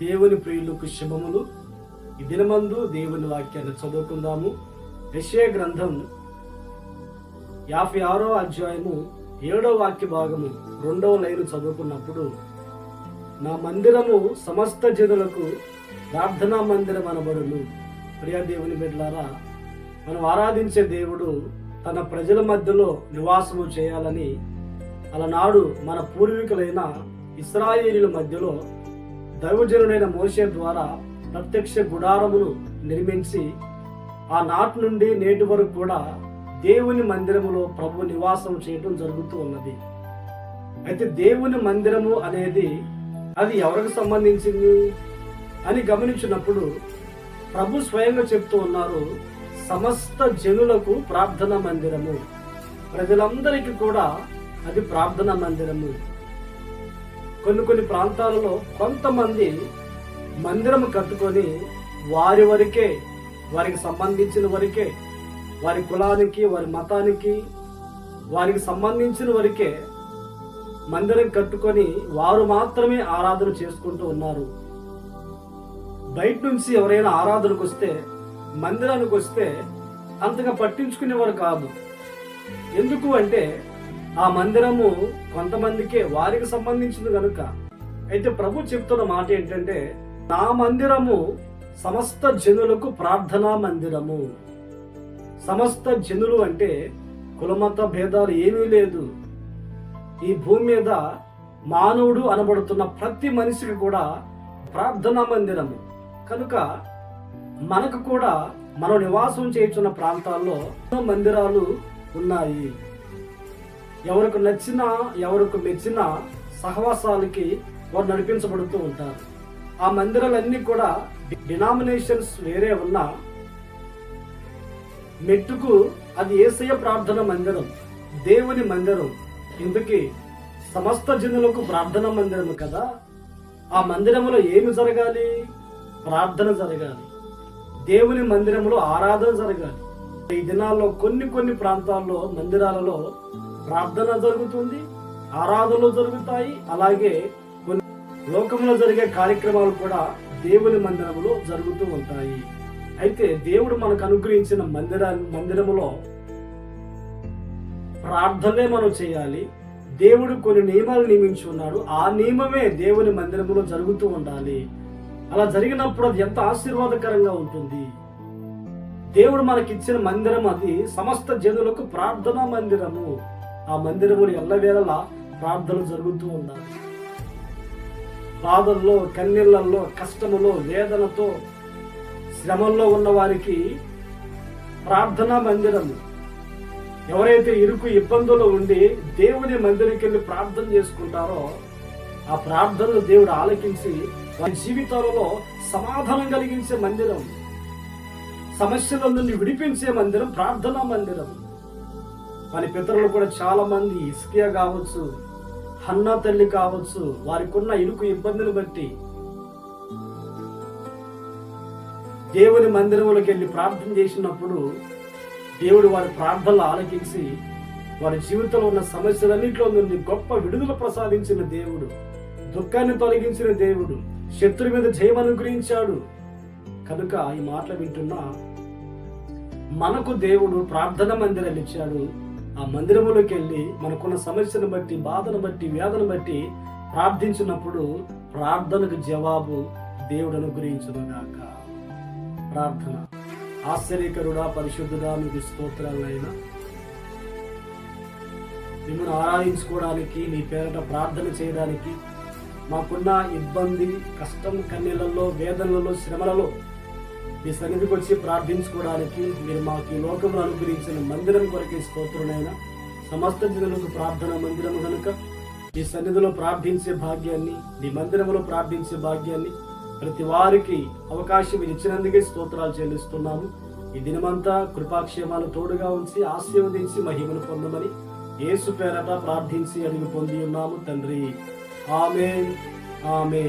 దేవుని ప్రియులకు శుభములు. ఈ దినమందు దేవుని వాక్యాన్ని చదువుకుందాము. యెషయా గ్రంథం యాభై ఆరో అధ్యాయము ఏడో వాక్య భాగము రెండవ లైను చదువుకున్నప్పుడు నా మందిరము సమస్త జనులకు ప్రార్థనా మందిరం అనబడును. ప్రియా దేవుని బిడ్డలారా మనం ఆరాధించే దేవుడు తన ప్రజల మధ్యలో నివాసము చేయాలని అలనాడు మన పూర్వీకులైన ఇస్రాయేలీల మధ్యలో దైవజనుడైన మోసే ద్వారా ప్రత్యక్ష గుడారమును నిర్మించి ఆ నాటి నుండి నేటి వరకు కూడా దేవుని మందిరములో ప్రభు నివాసం చేయటం జరుగుతూ ఉన్నది. అయితే దేవుని మందిరము అనేది అది ఎవరికి సంబంధించింది? అని గమనించినప్పుడు ప్రభు స్వయంగా చెప్తూ ఉన్నారు సమస్త జనులకు ప్రార్థన మందిరము. ప్రజలందరికీ కూడా అది ప్రార్థన మందిరము. కొన్ని కొన్ని ప్రాంతాలలో కొంతమంది మందిరం కట్టుకొని వారి వరకే వారికి సంబంధించిన వరకే వారి కులానికి వారి మతానికి వారికి సంబంధించిన వరకే మందిరం కట్టుకొని వారు మాత్రమే ఆరాధన చేసుకుంటూ ఉన్నారు. బయట నుంచి ఎవరైనా ఆరాధనకు వస్తే మందిరానికి వస్తే అంతగా పట్టించుకునేవారు కాదు. ఎందుకు అంటే ఆ మందిరము కొంతమందికే వారికి సంబంధించింది కనుక అయితే ప్రభు చెప్తున్న మాట ఏంటంటే నా మందిరము సమస్త జనులకు ప్రార్థనా మందిరము. సమస్త జనులు అంటే కులమత భేదాలు ఏమీ లేదు. ఈ భూమి మీద మానవుడు అనబడుతున్న ప్రతి మనిషికి కూడా ప్రార్థనా మందిరము. కనుక మనకు కూడా మనం నివాసం చేయుచున్న ప్రాంతాల్లో మందిరాలు ఉన్నాయి. ఎవరికి నచ్చిన ఎవరికి మెచ్చిన సహవాసాలకి వారు నడిపించబడుతూ ఉంటారు. ఆ మందిరాలన్నీ కూడా డినామినేషన్స్ వేరే ఉన్నా మెట్టుకు అది ఏసయ్య ప్రార్థన మందిరం దేవుని మందిరం. ఇందుకే సమస్త జనులకు ప్రార్థన మందిరము కదా. ఆ మందిరములో ఏమి జరగాలి? ప్రార్థన జరగాలి. దేవుని మందిరంలో ఆరాధన జరగాలి. ఈ దినాల్లో కొన్ని కొన్ని ప్రాంతాల్లో మందిరాలలో ప్రార్థన జరుగుతుంది ఆరాధనలు జరుగుతాయి అలాగే కొన్ని లోకంలో జరిగే కార్యక్రమాలు కూడా దేవుని మందిరములో జరుగుతూ ఉంటాయి. అయితే దేవుడు మనకు అనుగ్రహించిన మందిర మందిరములో ప్రార్థనే మనం చేయాలి. దేవుడు కొన్ని నియమాలు నియమించి ఉన్నాడు. ఆ నియమమే దేవుని మందిరములో జరుగుతూ ఉండాలి. అలా జరిగినప్పుడు అది ఎంత ఆశీర్వాదకరంగా ఉంటుంది. దేవుడు మనకిచ్చిన మందిరం అది సమస్త జనులకు ప్రార్థనా మందిరము. ఆ మందిరములు ఎల్లవేళలా ప్రార్థనలు జరుగుతూ ఉన్నారు బాధల్లో కన్నీళ్ళలో కష్టములో వేదనతో శ్రమల్లో ఉన్న వారికి ప్రార్థనా మందిరము ఎవరైతే ఇరుకు ఇబ్బందుల్లో ఉండి దేవుని మందిరికి వెళ్ళి ప్రార్థన చేసుకుంటారో ఆ ప్రార్థనలు దేవుడు ఆలకించి వారి జీవితాలలో సమాధానం కలిగించే మందిరం. సమస్యల నుండి విడిపించే మందిరం ప్రార్థనా మందిరం. మన పితరులు కూడా చాలా మంది ఇస్కియా కావచ్చు హన్నా తల్లి కావచ్చు వారికి ఉన్న ఇరుకు ఇబ్బందులు బట్టి దేవుని మందిరంలోకి వెళ్ళి ప్రార్థన చేసినప్పుడు దేవుడు వారి ప్రార్థనలు ఆలకించి వారి జీవితంలో ఉన్న సమస్యలన్నింటిలో నుండి గొప్ప విడుదల ప్రసాదించిన దేవుడు దుఃఖాన్ని తొలగించిన దేవుడు శత్రు మీద జయం అనుగ్రహించాడు. కనుక ఈ మాటలు వింటున్నా మనకు దేవుడు ప్రార్థన మందిరాలు ఇచ్చాడు. ఆ మందిరంలోకి వెళ్ళి మనకున్న సమస్యను బట్టి బాధను బట్టి వేదను బట్టి ప్రార్థించినప్పుడు ప్రార్థనకు జవాబు దేవుడు అనుగ్రహించుగాక ప్రార్థన. ఆశ్చర్యకరుడా పరిశుద్ధుడా మీకు స్తోత్రాలైనా మిమ్మల్ని ఆరాధించుకోవడానికి నీ పేరట ప్రార్థన చేయడానికి మాకున్న ఇబ్బంది కష్టం కన్నీళ్ళల్లో వేదనలలో శ్రమలలో మీ సన్నిధికి వచ్చి ప్రార్థించుకోవడానికి మీరు మాకు ఈ లోకంలో అనుగ్రహించిన మందిరం కొరకే స్తోత్రునైనా సమస్త జనులకు ప్రార్థన మందిరం కనుక ఈ సన్నిధిలో ప్రార్థించే భాగ్యాన్ని నీ మందిరంలో ప్రార్థించే భాగ్యాన్ని ప్రతి వారికి అవకాశం ఇచ్చినందుకే స్తోత్రాలు చెల్లిస్తున్నాము. ఈ దినమంతా కృపాక్షేమాలు తోడుగా ఉంచి ఆశీర్వదించి మహిమను పొందమని యేసు పేరట ప్రార్థించి అడిగి పొంది ఉన్నాము తండ్రి. ఆమె ఆమె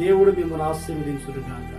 దేవుడు మిమ్మల్ని ఆశీర్వదించుగాక